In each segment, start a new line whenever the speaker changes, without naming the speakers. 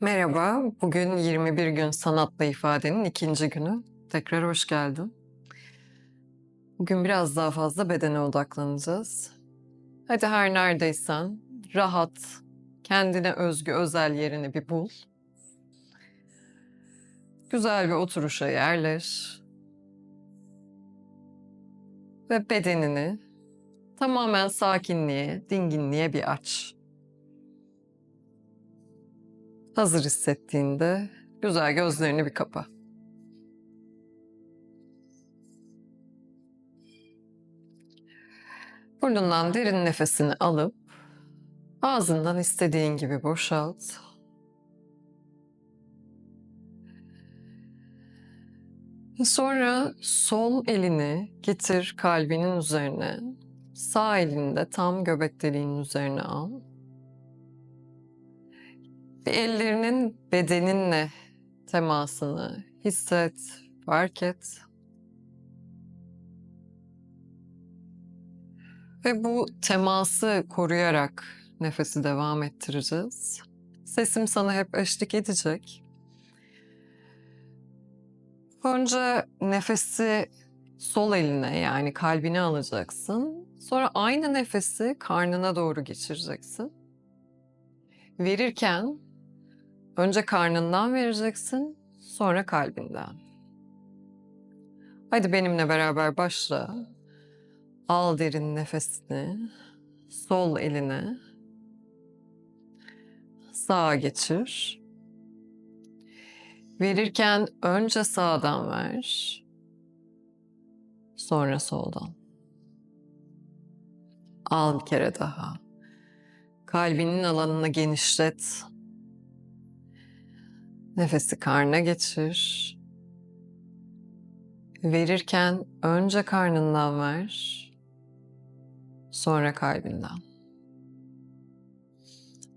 Merhaba, bugün 21 gün sanatla ifadenin ikinci günü. Tekrar hoş geldin. Bugün biraz daha fazla bedene odaklanacağız. Hadi her neredeysen rahat, kendine özgü özel yerini bir bul. Güzel bir oturuşa yerleş. Ve bedenini tamamen sakinliğe, dinginliğe bir aç. Hazır hissettiğinde güzel gözlerini bir kapa. Burnundan derin nefesini alıp ağzından istediğin gibi boşalt. Sonra sol elini getir kalbinin üzerine. Sağ elini de tam göbek deliğinin üzerine al. Ve ellerinin bedeninle temasını hisset, fark et. Ve bu teması koruyarak nefesi devam ettireceğiz. Sesim sana hep eşlik edecek. Önce nefesi sol eline yani kalbine alacaksın. Sonra aynı nefesi karnına doğru geçireceksin. Verirken önce karnından vereceksin, sonra kalbinden. Hadi benimle beraber başla. Al derin nefesini. Sol eline. Sağa geçir. Verirken önce sağdan ver. Sonra soldan. Al bir kere daha. Kalbinin alanını genişlet. Nefesi karna geçir. Verirken önce karnından ver. Sonra kalbinden.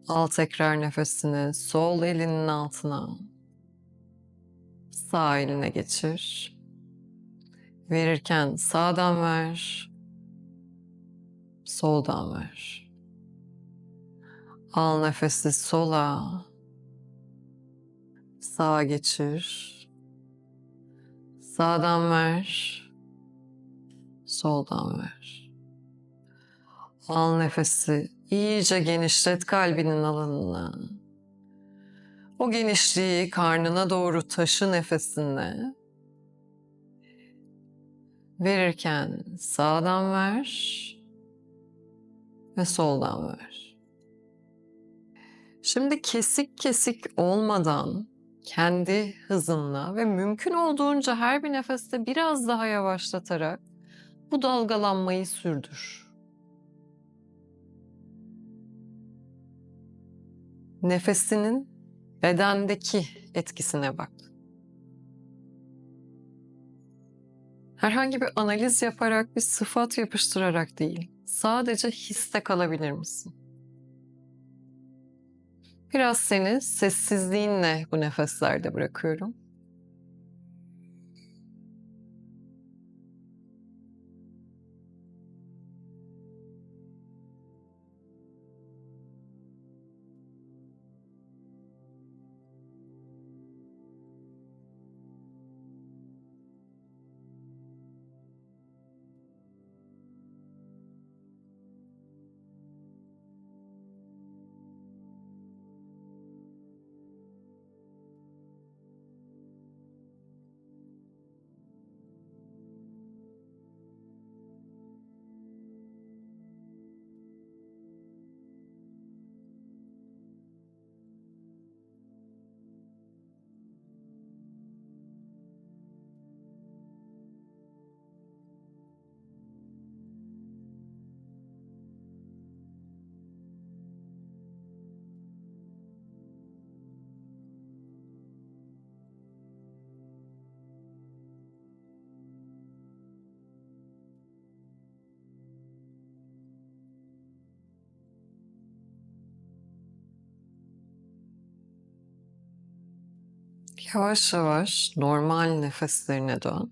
Al tekrar nefesini sol elinin altına. Sağ eline geçir. Verirken sağdan ver. Soldan ver. Al nefesi sola. Sağa geçir. Sağdan ver. Soldan ver. Al nefesi iyice genişlet kalbinin alanını. O genişliği karnına doğru taşı nefesinle. Verirken sağdan ver ve soldan ver. Şimdi kesik kesik olmadan kendi hızınla ve mümkün olduğunca her bir nefeste biraz daha yavaşlatarak bu dalgalanmayı sürdür. Nefesinin bedendeki etkisine bak. Herhangi bir analiz yaparak bir sıfat yapıştırarak değil, sadece histe kalabilir misin? Biraz seni sessizliğinle bu nefeslerde bırakıyorum. Yavaş yavaş normal nefeslerine dön.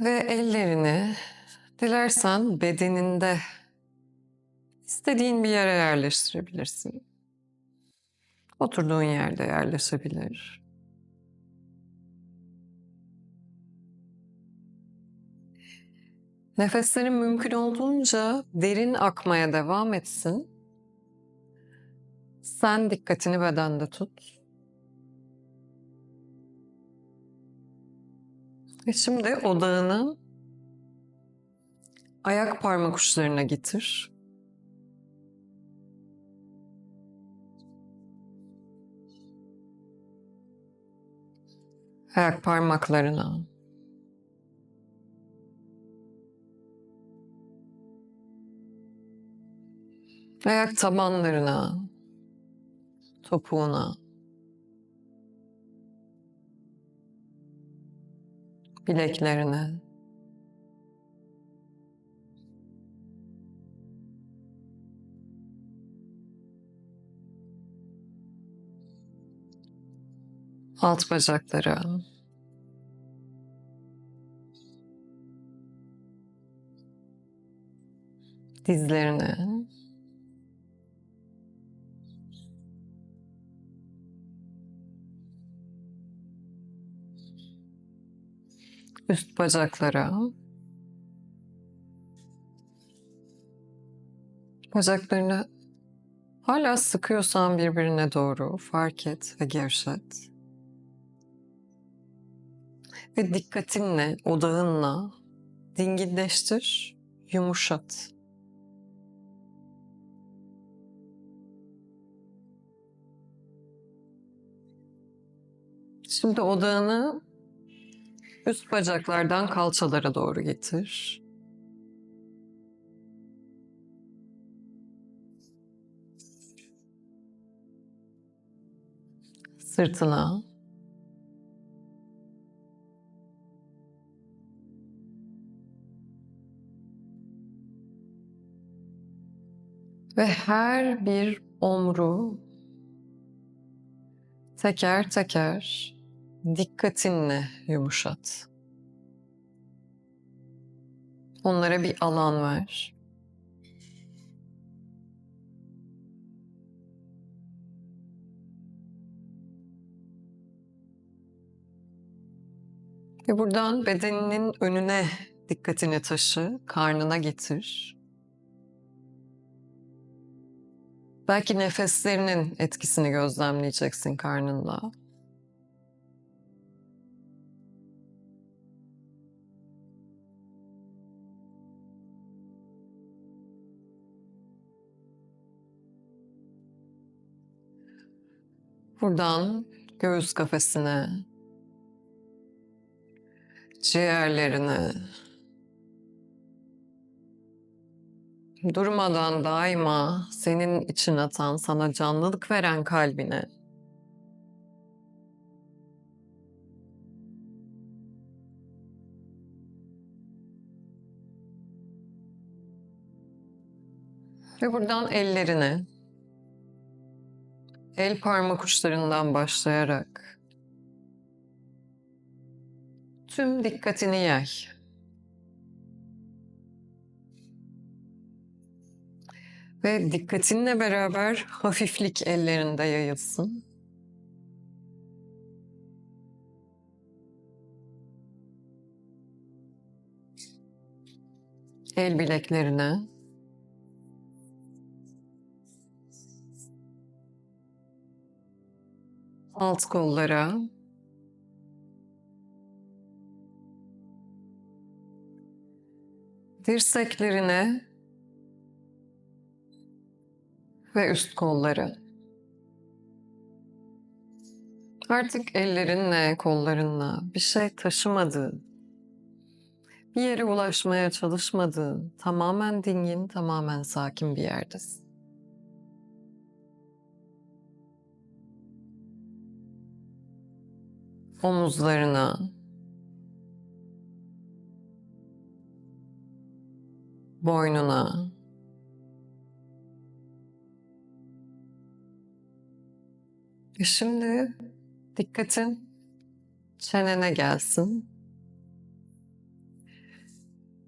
Ve ellerini dilersen bedeninde istediğin bir yere yerleştirebilirsin. oturduğun yerde yerleşebilir. Nefeslerin mümkün olduğunca derin akmaya devam etsin. Sen dikkatini bedende tut. Ve şimdi odağını ayak parmak uçlarına getir. Ayak parmaklarına. Ayak tabanlarına, topuğuna, bileklerine, alt bacaklara, dizlerine, üst bacaklara, bacaklarını hala sıkıyorsan birbirine doğru fark et ve gevşet. Ve dikkatinle, odağınla dinginleştir, yumuşat. Şimdi odağını üst bacaklardan kalçalara doğru getir. Sırtına. Ve her bir omru teker teker dikkatinle yumuşat. Onlara bir alan ver. Ve buradan bedeninin önüne dikkatini taşı, karnına getir. Belki nefeslerinin etkisini gözlemleyeceksin karnında. Buradan göğüs kafesine, ciğerlerine, durmadan daima senin için atan, sana canlılık veren kalbine, ve buradan ellerine, el parmak uçlarından başlayarak tüm dikkatini yay. Ve dikkatinle beraber hafiflik ellerinde yayılsın. El bileklerine, alt kollara, dirseklerine ve üst kolları. Artık ellerinle, kollarınla bir şey taşımadığın, bir yere ulaşmaya çalışmadığın, tamamen dingin, tamamen sakin bir yerdesin. Omuzlarına, boynuna, Ve şimdi dikkatin çenene gelsin.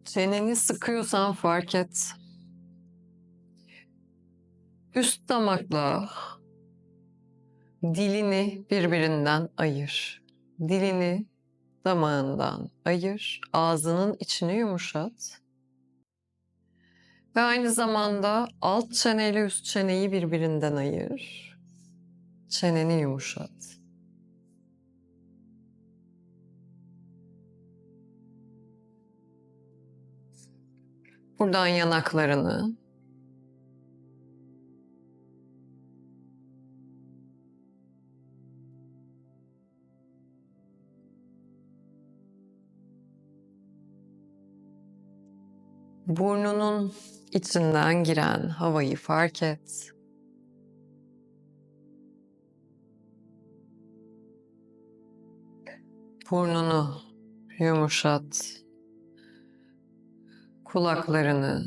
Çeneni sıkıyorsan fark et. Üst damakla dilini birbirinden ayır. Dilini damağından ayır. Ağzının içini yumuşat. Ve aynı zamanda alt çeneyle üst çeneyi birbirinden ayır. Çeneni yumuşat. Buradan yanaklarını, burnunun içinden giren havayı fark et. Burnunu yumuşat. Kulaklarını.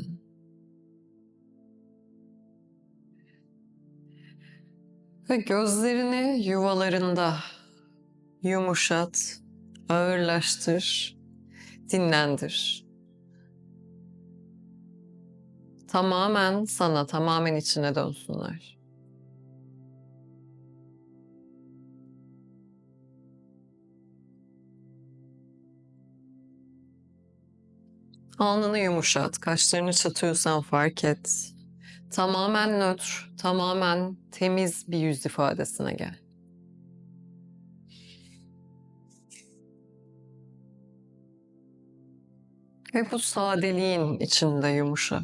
Ve gözlerini yuvalarında yumuşat, ağırlaştır, dinlendir. Tamamen sana, tamamen içine dönsünler. Alnını yumuşat, kaşlarını çatıyorsan fark et. Tamamen nötr, tamamen temiz bir yüz ifadesine gel. Ve bu sadeliğin içinde yumuşa.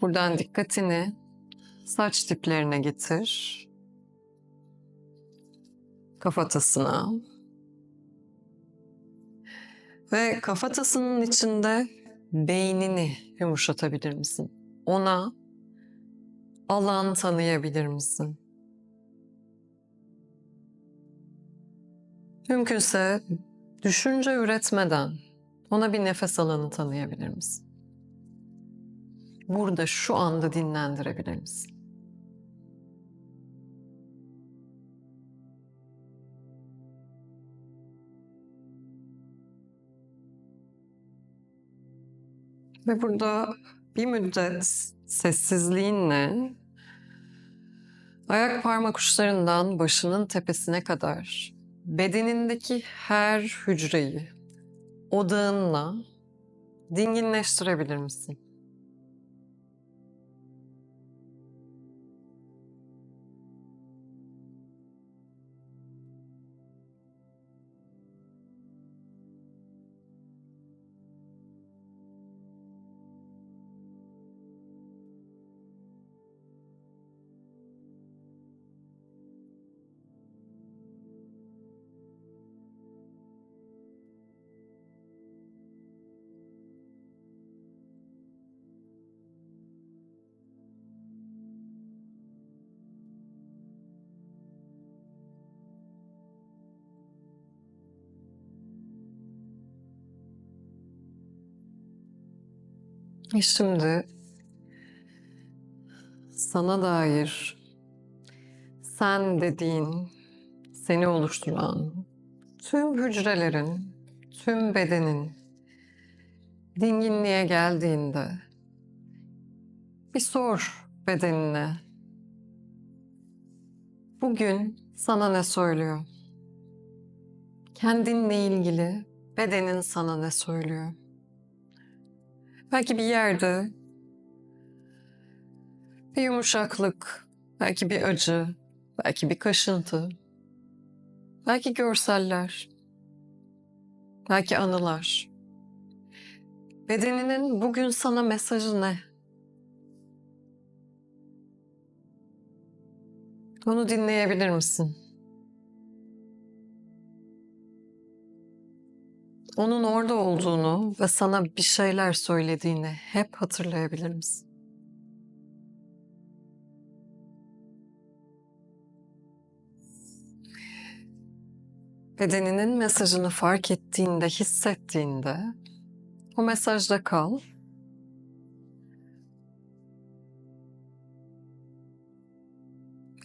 Buradan dikkatini saç diplerine getir. Kafatasına. Ve kafatasının içinde beynini yumuşatabilir misin? Ona alan tanıyabilir misin? Mümkünse düşünce üretmeden ona bir nefes alanı tanıyabilir misin? Burada şu anda dinlendirebilir? Ve burada bir müddet sessizliğinle ayak parmak uçlarından başının tepesine kadar bedenindeki her hücreyi odağınla dinginleştirebilir misin? E Şimdi sana dair sen dediğin, seni oluşturan tüm hücrelerin, tüm bedenin dinginliğe geldiğinde bir sor bedenine. Bugün sana ne söylüyor? Kendinle ilgili bedenin sana ne söylüyor? Belki bir yerde bir yumuşaklık, belki bir acı, belki bir kaşıntı, belki görseller, belki anılar. Bedeninin bugün sana mesajı ne? Onu dinleyebilir misin? Onun orada olduğunu ve sana bir şeyler söylediğini hep hatırlayabilir misin? Bedeninin mesajını fark ettiğinde, hissettiğinde o mesajda kal.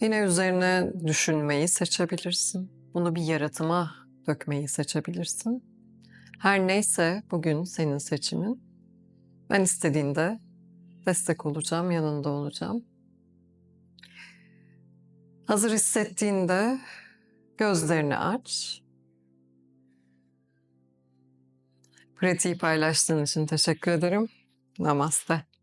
Yine üzerine düşünmeyi seçebilirsin. Bunu bir yaratıma dökmeyi seçebilirsin. Her neyse bugün senin seçimin. Ben istediğinde destek olacağım, yanında olacağım. Hazır hissettiğinde gözlerini aç. Pratiği paylaştığın için teşekkür ederim. Namaste.